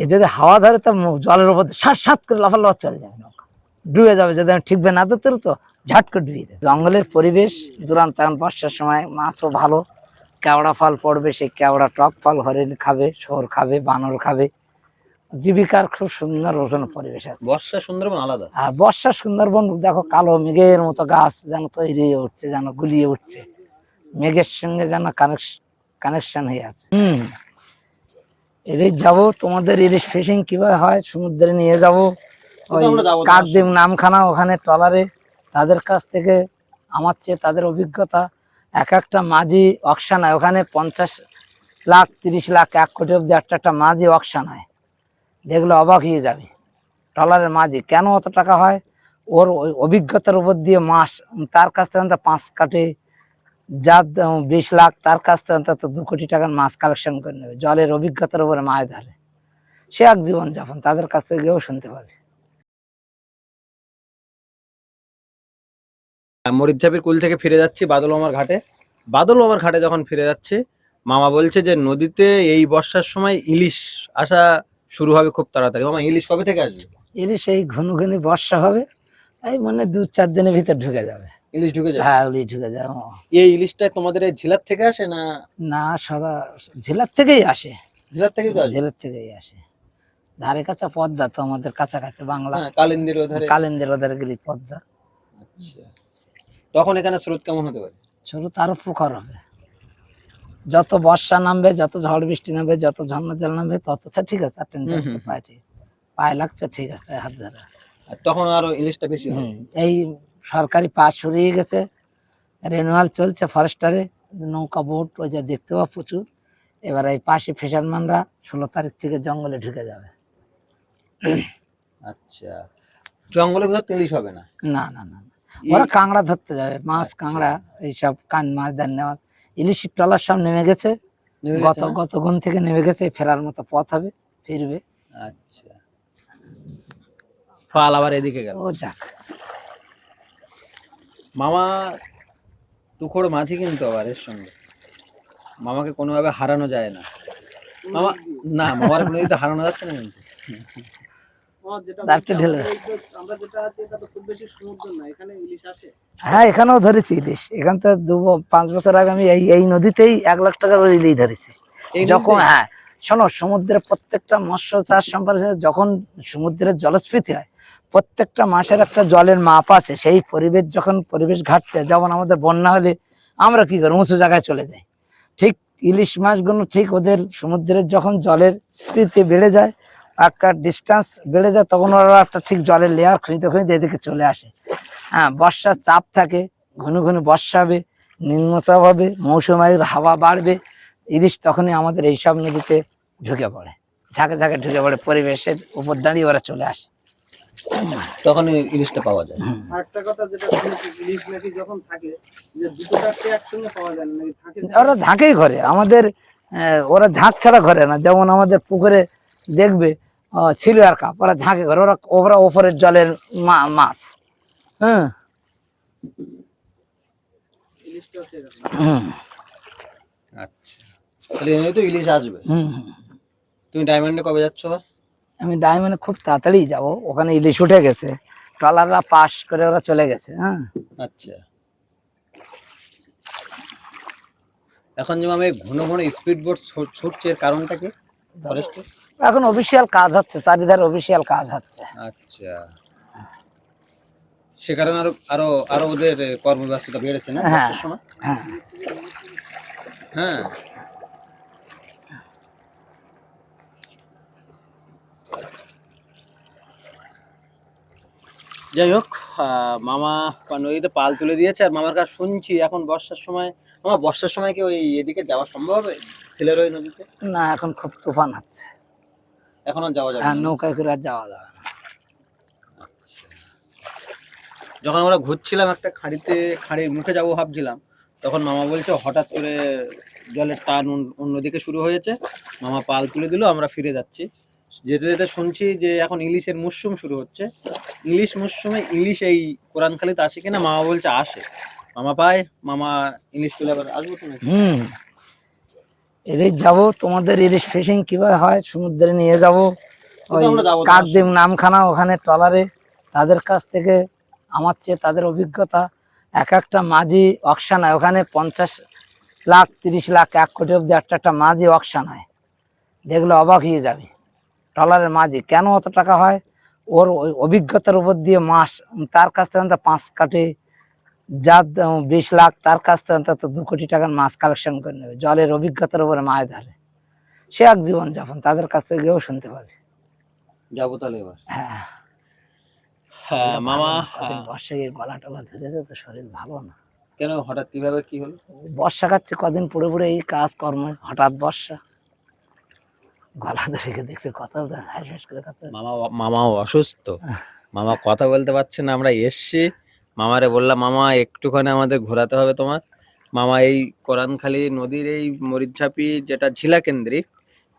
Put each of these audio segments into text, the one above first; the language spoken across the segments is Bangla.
এ যদি হাওয়া ধরে তো জলের উপর সাত সাত করে লাফা লাফালাফা চলে যাবে নৌকা। ডুবে যাবে যদি আমি ঠিকবে না ধরতে তো ঝাট করে ডুবিয়ে দেবে। জঙ্গলের পরিবেশ দুরান্ত বর্ষার সময় মাছও ভালো। কেওড়া ফল পড়বে সেই কেওড়া টক ফল হরিণ খাবে শোর খাবে বানর খাবে। জীবিকার খুব সুন্দর ওখানে পরিবেশ আছে। বর্ষা সুন্দরবন আলাদা? আর বর্ষা সুন্দরবন দেখো কালো মেঘের মতো গাছ যেন তৈরি হয়ে উঠছে যেন গুলিয়ে উঠছে। মেঘের সঙ্গে যেন কানেকশন হয়ে আছে। হম। এদিক যাব তোমাদের ইলিশ ফিশিং কীভাবে হয়? সমুদ্রে নিয়ে যাব। ওই কাকদ্বীপ নামখানা ওখানে ট্রলারে। তাদের কাছ থেকে আমার চেয়ে তাদের অভিজ্ঞতা এক একটা মাঝি অকশান হয়। ওখানে পঞ্চাশ লাখ তিরিশ লাখ এক কোটি অব্দি একটা একটা মাঝি অকশান হয়। দেখলে অবাক হয়ে যাবে। ট্রলারের মাঝি কেন অত টাকা হয়? ওর ওই অভিজ্ঞতার উপর দিয়ে মাস তার কাছ থেকে পাঁচ কাটে যার বিশ লাখ তার কাছ থেকে অন্তত দু কোটি টাকার মাছ কালেকশন করে নেবে। জলের অভিজ্ঞতার উপরে মাছ ধরে। সে এক জীবন যাপন তাদের কাছ থেকে গিয়েও শুনতে পাবে। মরিচাপির কুল থেকে ফিরে যাচ্ছি বাদল মামার ঘাটে। বাদল মামার ঘাটে যখন ফিরে যাচ্ছে মামা বলছে যে নদীতে এই বর্ষার সময় ইলিশ আসা শুরু হবে খুব তাড়াতাড়ি। মামা ইলিশ কবে থেকে আসবে? ইলিশ এই ঘন ঘনি বর্ষা হবে এই মানে দু চার দিনের ভিতর ঢুকে যাবে। ইলিশ ঢুকে যাবে হ্যাঁ ইলিশ ঢুকে ও। এই ইলিশটা তোমাদের এই ঝিলার থেকে আসে না? না সদা জেলার থেকেই আসে। ঝিলার থেকেই তো জেলার থেকেই আসে। ধারে কাছে পদ্মা তো আমাদের কাছাকাছি বাংলা। হ্যাঁ, কালিন্দির ওধারে। কালেন্দের ওদের গেলি পদ্মা। আচ্ছা। তখন এখানে স্রোত কেমন হতে পারে? ছোট তারও প্রখর হবে। যত বর্ষা নামবে যত ঝড় বৃষ্টি নামবে যত ঝর্ণা জল নামবে তত ঠিক আছে আর টেনশন। পায়ে লাগছে ঠিক আছে হাত ধরে। আর তখন আরও ইলিশটা বেশি এই সরকারি পাশ সরিয়ে গেছে। রেনুয়াল চলছে ফরেস্টারে নৌকা বোট ওই যে দেখতে পাবো প্রচুর। এবার এই পাশে ফিশারম্যানরা ষোলো তারিখ থেকে জঙ্গলে ঢুকে যাবে। আচ্ছা। জঙ্গলে কোথাও ইলিশ হবে না? না না না। ওরা কাঁকড়া ধরতে যাবে মাছ কাঁকড়া এইসব কান মাছ দেন নেওয়া। ইলিশের ট্রলার সব নেমে গেছে। গত গত গুণ থেকে নেমে গেছে ফেরার মতো পথ হবে ফিরবে। আচ্ছা। ফাল আবার এদিকে গেল। ও যাক। মামা তুখোড় মাঝি কিন্তু আবার এর সঙ্গে। মামাকে কোনোভাবে হারানো যায় না। মামা না মামার কোনো দিকে হারানো যাচ্ছে না কিন্তু। ঢেলে হ্যাঁ এখানেও ধরেছি ইলিশ। এখান থেকে দু পাঁচ বছর আগে আমি এই এই নদীতেই এক লাখ টাকা করে ইলিশ ধরেছি। এই যখন হ্যাঁ শোনো সমুদ্রের প্রত্যেকটা মৎস্য চাষ সম্পর্কে যখন সমুদ্রের জলস্ফীতি হয় প্রত্যেকটা মাসের একটা জলের মাপ আছে, সেই পরিবেশ যখন পরিবেশ ঘাটতে, যেমন আমাদের বন্যা হলে আমরা কি করি উঁচু জায়গায় চলে যাই। ঠিক ইলিশ মাছগুলো ঠিক ওদের সমুদ্রের যখন জলের স্ফীতি বেড়ে যায়, একটা ডিস্টেন্স বেড়ে যায়, তখন ওরা একটা ঠিক জলের লেয়ার খুঁজতে খুঁজতে এদিকে চলে আসে। হ্যাঁ বর্ষার চাপ থাকে, ঘন ঘন বর্ষা হবে, নিম্নচাপ হবে, মৌসুমায়ুর হাওয়া বাড়বে, ইলিশ তখনই আমাদের এইসব নদীতে ঢুকে পড়ে। ঝাঁকে ঝাঁকে ঢুকে পড়ে, পরিবেশের উপর দাঁড়িয়ে ওরা চলে আসে। তখন ইলিশটা পাওয়া যায়। আরেকটা কথা যেটা শুনেছি ইলিশ নাকি যখন থাকে যে দুটো চারটে একসঙ্গে পাওয়া যায় না ওরা ঝাঁকেই ঘরে। আমাদের ওরা ঝাঁক ছাড়া ঘরে না। যেমন আমাদের পুকুরে দেখবে ছিল আর কাপ ওরা ঝাঁকে ঘরে। ওরা ওরা ওপরের জলের মা- মাছ। হ্যাঁ। আচ্ছা। তাহলে এই তো ইলিশ আসবে? হুম হুম। তুমি ডায়মন্ডে কবে যাচ্ছ? আবার আমি ডায়মন্ডে খুব তাড়াতাড়ি যাব। ওখানে ইলিশ উঠে গেছে। ট্রলাররা পাস করে ওরা চলে গেছে হ্যাঁ। আচ্ছা। এখন যেমন আমি ঘন ঘন স্পিড বোট ছুটছে এর কারণটা কি? ফরেস্টে এখন অফিসিয়াল কাজ হচ্ছে চারিধারে অফিসিয়াল কাজ হচ্ছে। আচ্ছা। সে কারণে আরও আরও আরও ওদের কর্মব্যস্ততা বেড়েছে না হ্যাঁ। হ্যাঁ। যাই হোক মামা নদীতে পাল তুলে দিয়েছে আর মামার কাছে শুনছি। এখন বর্ষার সময় মামা বর্ষার সময় কি ওই এদিকে যাওয়া সম্ভব হবে? ছেলের ওই নদীতে? না এখন খুব তুফান হচ্ছে। এখন আর যাওয়া যাবে হ্যাঁ না। নৌকায় করে আর যাওয়া যাবে না। আচ্ছা। যখন আমরা ঘুরছিলাম একটা খাঁড়িতে খাঁড়ির মুখে যাব ভাবছিলাম তখন মামা বলছে হঠাৎ করে জলের টান অন্যদিকে শুরু হয়েছে। মামা পাল তুলে দিল আমরা ফিরে যাচ্ছি। যেতে যেতে শুনছি যে এখন ইলিশের মরশুম শুরু হচ্ছে। ইলিশ মরশুমে ইলিশ এই কোরআনখালিতে আসে কিনা মামা বলছে আসে। মামা পায় মামা ইলিশ তুলে আবার আসব তো নাকি? হুম। এদিক যাব তোমাদের ইলিশ ফিশিং কীভাবে হয়? সমুদ্রে নিয়ে যাব। ওই কাকদ্বীপ নামখানা ওখানে ট্রলারে। তাদের কাছ থেকে আমার চেয়ে তাদের অভিজ্ঞতা এক একটা মাঝি অকশান হয়। ওখানে পঞ্চাশ লাখ তিরিশ লাখ এক কোটি অব্দি একটা একটা মাঝি অকশান হয়। দেখলে অবাক হয়ে যাবে। ট্রলারের মাঝি কেন অত টাকা হয়? ওর ওই অভিজ্ঞতার উপর দিয়ে মাস তার কাছ থেকে অন্তত পাঁচ কাটে যার বিশ লাখ তার কাছ থেকে অন্তত দু কোটি টাকার মাছ কালেকশন করে নেবে। জলের অভিজ্ঞতার উপরে মাছ ধরে। সে এক জীবন যাপন তাদের কাছ থেকে গিয়েও শুনতে পাবে। যাব তাহলে এবার। হ্যাঁ। হ্যাঁ মামা হ্যাঁ, বর্ষা গিয়ে গলা টলা ধরেছে তো শরীর ভালো না। কেন? হঠাৎ কীভাবে কি হলো? বর্ষা খাচ্ছে কদিন পড়ে পড়ে এই কাজ কর্ম হঠাৎ বর্ষা। গলা ধরে দেখতে কথা হাস হাস করে কথা মামা মামা অসুস্থ। মামা কথা বলতে পারছে না আমরা এসছি। মামারে বললাম মামা একটুখানি আমাদের ঘোরাতে হবে তোমার। মামা এই কোরআনখালী নদীর এই মরিচঝাপি যেটা ঝিলা কেন্দ্রিক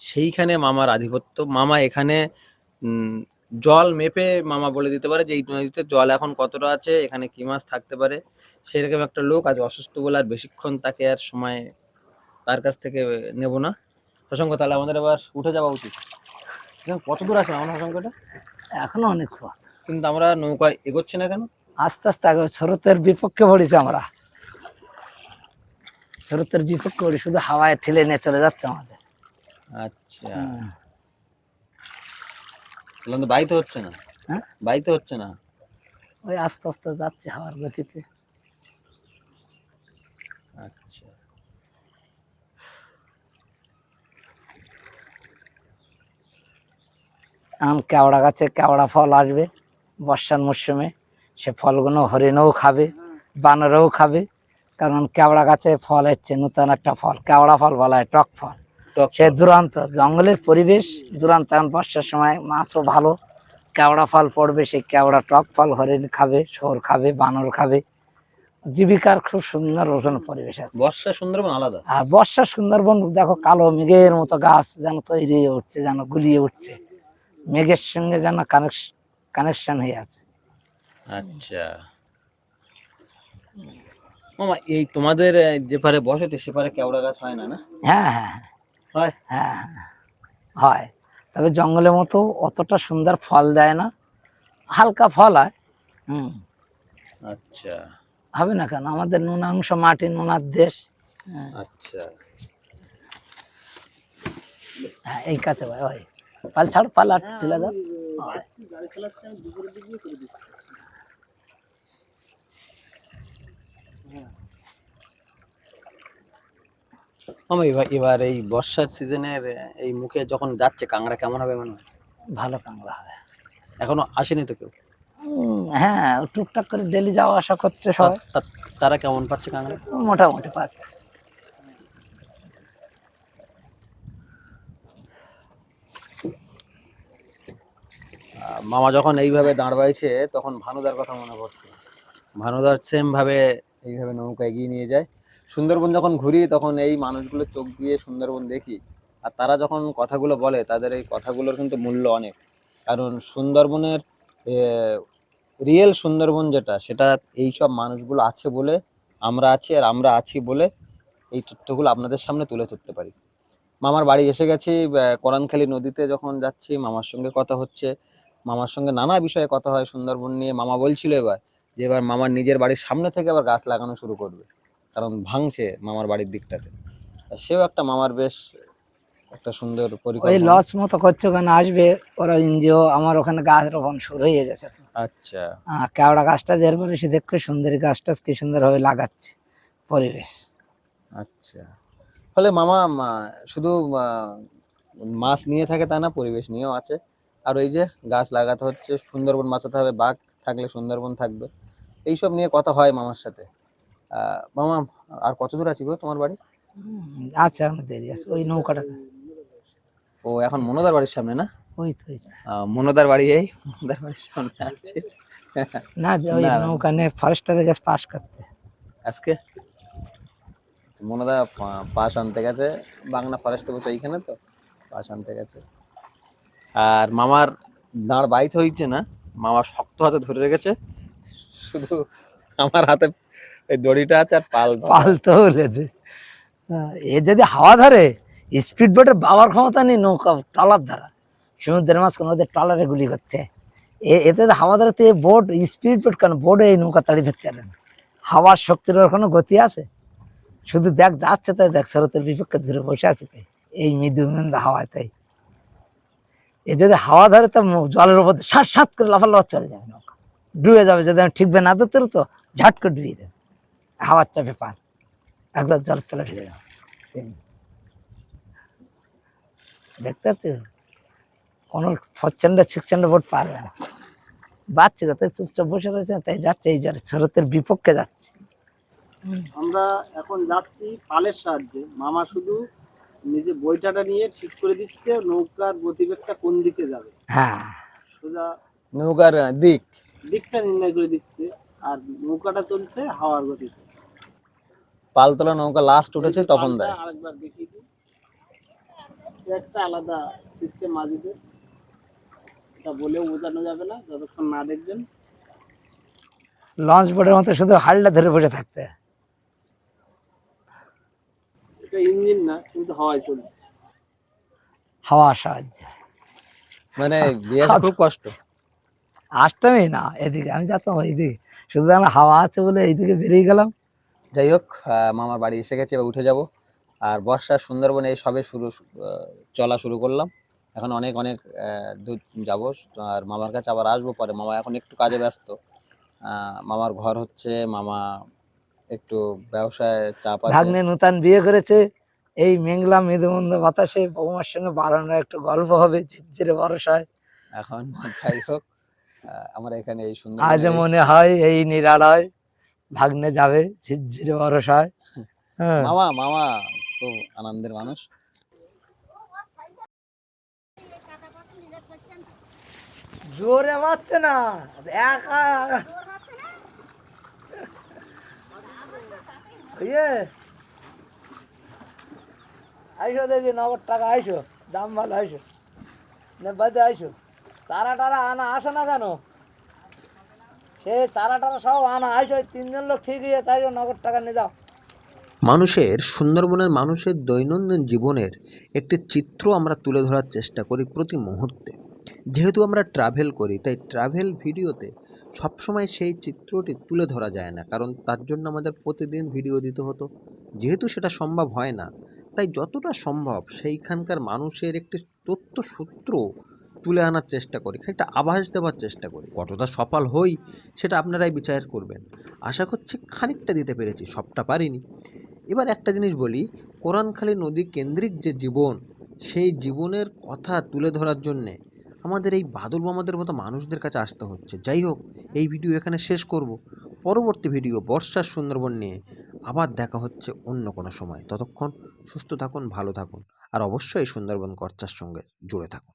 সেইখানে মামার আধিপত্য। মামা এখানে জল মেপে মামা বলে দিতে পারে যে এই নদীতে জল এখন কতটা আছে এখানে কি মাছ থাকতে পারে? সেরকম একটা লোক আজ অসুস্থ বলে আর বেশিক্ষণ তাকে আর সময় তার কাছ থেকে নেব না। প্রসঙ্গ তাহলে আমাদের এবার উঠে যাওয়া উচিত। এখন কত দূর আছে আমার প্রসঙ্গটা এখনও অনেক। কিন্তু আমরা নৌকায় এগোচ্ছি না কেন? আস্তে আস্তে আগে স্রোতের বিপক্ষে পড়েছি আমরা। স্রোতের বিপক্ষে পড়ি শুধু হাওয়ায় ঠেলে নিয়ে চলে যাচ্ছে আমাদের। আচ্ছা। তাহলে বাইতে হচ্ছে না? হ্যাঁ? বাইতে হচ্ছে না? ওই আস্তে আস্তে যাচ্ছে হাওয়ার গতিতে। আচ্ছা। এখন কেওড়া গাছে কেওড়া ফল আসবে। বর্ষার মরশুমে সে ফলগুলো হরিণও খাবে বানরেও খাবে। কারণ কেওড়া গাছে ফল হচ্ছে নতুন একটা ফল কেওড়া ফল বলা হয় টক ফল। টক সে দুরান্ত জঙ্গলের পরিবেশ দুরান্ত এখন বর্ষার সময় মাছও ভালো। কেওড়া ফল পড়বে সেই কেওড়া টক ফল হরিণ খাবে শোর খাবে বানর খাবে। জীবিকার খুব সুন্দর ওখানে পরিবেশ আছে। বর্ষা সুন্দরবন আলাদা। আর বর্ষার সুন্দরবন দেখো কালো মেঘের মতো গাছ যেন তৈরি হয়ে উঠছে যেন গুলিয়ে উঠছে। মেঘের সঙ্গে যেন কানেকশন কানেকশন হয়ে আছে। আচ্ছা। মামা এই তোমাদের যে পারে বসতি সে পারে কেওড়া গাছ হয় না না? হ্যাঁ হ্যাঁ। হয়? হ্যাঁ হ্যাঁ, হয়। তবে জঙ্গলের মতো অতটা সুন্দর ফল দেয় না। হালকা ফল হয়। হুম। আচ্ছা। হবে না কেন? আমাদের নুনাংশ মাটি নুনার দেশ। হ্যাঁ, আচ্ছা। হ্যাঁ এই কাছে ভাই ওই। পাল ছাড় পাল আর ঢিলা দাও। করে দিচ্ছি। মামা এবার এবার এই বর্ষার সিজনের এই মুখে যখন যাচ্ছে কাংড়া কেমন হবে মনে হয়? ভালো কাংলা হবে। এখনও আসেনি তো কেউ? হ্যাঁ টুকটাক করে ডেলি যাওয়া আসা করছে সবাই। তারা কেমন পাচ্ছে কাংড়া মোটামুটি পাচ্ছে। মামা যখন এইভাবে দাঁড় বাইছে তখন ভানুদার কথা মনে পড়ছে। ভানুদার সেম ভাবে এইভাবে নৌকা এগিয়ে নিয়ে যায়। সুন্দরবন যখন ঘুরি তখন এই মানুষগুলো চোখ দিয়ে সুন্দরবন দেখি। আর তারা যখন কথাগুলো বলে তাদের এই কথাগুলোর কিন্তু মূল্য অনেক। কারণ সুন্দরবনের রিয়েল সুন্দরবন যেটা সেটা এই সব মানুষগুলো আছে বলে আমরা আছি আর আমরা আছি বলে এই তথ্যগুলো আপনাদের সামনে তুলে ধরতে পারি। মামার বাড়ি এসে গেছি আহ, কোরানখালী নদীতে যখন যাচ্ছি মামার সঙ্গে কথা হচ্ছে। মামার সঙ্গে নানা বিষয়ে কথা হয় সুন্দরবন নিয়ে মামা বলছিল এবার যে এবার মামার নিজের বাড়ির সামনে থেকে আবার গাছ লাগানো শুরু করবে কারণ ভাঙছে মামার বাড়ির দিকটাতে। সেও একটা মামার বেশ একটা সুন্দর ওই পরিকল্পনা। লস মতো করছে ওখানে আসবে ওরা এনজিও আমার ওখানে গাছ রোপণ শুরু হয়ে গেছে আচ্ছা। কেওড়া গাছটা যেরকম সে দেখবে সুন্দরী গাছটা কি সুন্দরভাবে লাগাচ্ছে পরিবেশ। আচ্ছা। ফলে মামা শুধু মাছ নিয়ে থাকে তা না পরিবেশ নিয়েও আছে। আর ওই যে গাছ লাগাতে হচ্ছে সুন্দরবন বাঁচাতে হবে বাঘ থাকলে সুন্দরবন থাকবে। এইসব নিয়ে কথা হয় মামার সাথে। মামা আর কত দূর আছি গো তোমার বাড়ি? আছে এখন দেরি আছে ওই নৌকাটা। ও এখন মনোদার বাড়ির সামনে না? ওই তো মনোদার বাড়ি এই মনোদার বাড়ির সামনে আছে। না ওই। নৌকা নিয়ে ফরেস্টারের কাছে পাস করতে। আজকে? মনোদা পা- পাশ আনতে গেছে বাংলা ফরেস্ট অফিস এইখানে তো পাশ আনতে গেছে। আর মামার দাঁড় বাইতে হইছে না, মামা শক্ত হাতে ধরে রেখেছে। শুধু আমার হাতে এই দড়িটা আছে আর পাল। পালতে হলে এ যদি হাওয়া ধরে স্পিড বোটের বাবার ক্ষমতা নেই নৌকা, ট্রলার দ্বারা সমুদ্রের মাঝখানে ওদের ট্রলারে গুলি করতে। এতে হাওয়া ধরতে বোট স্পিড বোট কেন? বোর্ডে এই নৌকা তাড়ি ধরতে পারে না। হাওয়ার শক্তির ওর কোনো গতি আছে? শুধু দেখ, যাচ্ছে তাই দেখ স্রোতের বিপক্ষে ধরে বসে আছে তাই। এই মৃদু মন্দ হাওয়ায় তাই। এ যদি হাওয়া ধরে তো জলের উপর সাত সাত করে লাফালাফা চলে যাবে নৌকা। ডুবে যাবে, যদি আমি ঠিকবে না ধরতে তো ঝাট করে ডুবিয়ে দেবে। হাওয়ার চাপে পার একদম জলের তলে ঢেলে যাবে দেখতে পাচ্ছি? কোনো ফরচেন্ডা সিক্সেন্ডা বোট পারবে না। বাচ্চা তাই চুপচাপ বসে রয়েছে, তাই যাচ্ছে এই জ্বরে স্রোতের বিপক্ষে যাচ্ছে। আমরা এখন যাচ্ছি পালের সাহায্যে। মামা শুধু নিজে বইটাটা নিয়ে ঠিক করে দিচ্ছে নৌকার গতিবেগটা কোন দিকে যাবে? হ্যাঁ। সোজা নৌকার দিক। দিকটা নির্ণয় করে দিচ্ছে আর নৌকাটা চলছে হাওয়ার গতিতে। পালতলা নৌকা লাস্ট উঠেছে তখন দেয় আরেকবার এটা একটা আলাদা সিস্টেম মাঝিদের। এটা বলেও বোঝানো যাবে না যতক্ষণ না দেখবেন। লঞ্চ বোর্ডের মতো শুধু হালটা ধরে বসে থাকতে। হয়। এটা ইঞ্জিন না কিন্তু হাওয়ায় চলছে। হাওয়ার সাহায্যে মানে বিয়াসে খুব কষ্ট। আসতামই না এদিকে আমি যেতাম এইদিকে শুধু আমার হাওয়া আছে বলে এইদিকে বেরিয়ে গেলাম। যাই হোক মামার বাড়ি এসে গেছে এবার উঠে যাব। আর বর্ষার সুন্দরবনে এই সবে শুরু চলা শুরু করলাম। এখন অনেক অনেক দূর যাব। আর মামার কাছে আবার আসব পরে। মামা এখন একটু কাজে ব্যস্ত। আহ, মামার ঘর হচ্ছে মামা একটু ব্যবসায় চাপ আছে। ভাগ্নে নূতন বিয়ে করেছে এই মেঘলা মৃদুমন্দ বাতাসে বৌমার সঙ্গে বারান্দায় একটু গল্প হবে ঝিরঝিরে বরসায় এখন যাই হোক আমরা এখানে এই সুন্দর আজ মনে হয় এই নিরালয় ভাগ্নে যাবে ঝিরঝিরে বরসায় হ্যাঁ। মামা মামা খুব আনন্দের মানুষ। জোরে পাচ্ছে না একা। ইয়ে। আইসো দেখি, নগদ টাকা, আইসো। দাম ভালো, আইসো। নেবাদে আইসো। চারা টারা আনা, আসো না কেন? সে চারা টারা সব আনা, আইসো তিনজন লোক ঠিক আছে, আইসো, নগদ টাকা নিয়ে যাও। মানুষের, সুন্দরবনের মানুষের দৈনন্দিন জীবনের একটি চিত্র আমরা তুলে ধরার চেষ্টা করি প্রতি মুহূর্তে। যেহেতু আমরা ট্রাভেল করি, তাই ট্রাভেল ভিডিওতে সবসময় সেই চিত্রটি তুলে ধরা যায় না। কারণ তার জন্য আমাদের প্রতিদিন ভিডিও দিতে হতো। যেহেতু সেটা সম্ভব হয় না, তাই যতটা সম্ভব সেইখানকার মানুষের একটি তথ্য সূত্র তুলে আনার চেষ্টা করি একটা আভাস দেওয়ার চেষ্টা করি। কতটা সফল হই সেটা আপনারাই বিচার করবেন। আশা করছি খানিকটা দিতে পেরেছি, সবটা পারিনি। এবার একটা জিনিস বলি কোরআনখালী নদী কেন্দ্রিক যে জীবন, সেই জীবনের কথা তুলে ধরার জন্যে আমাদের এই বাদল মামাদের মতো মানুষদের কাছে আসতে হচ্ছে। যাই হোক, এই ভিডিও এখানে শেষ করব। পরবর্তী ভিডিও বর্ষার সুন্দরবন নিয়ে আবার দেখা হচ্ছে অন্য কোনো সময়। ততক্ষণ সুস্থ থাকুন, ভালো থাকুন, আর অবশ্যই সুন্দরবন কর্চার সঙ্গে জুড়ে থাকুন।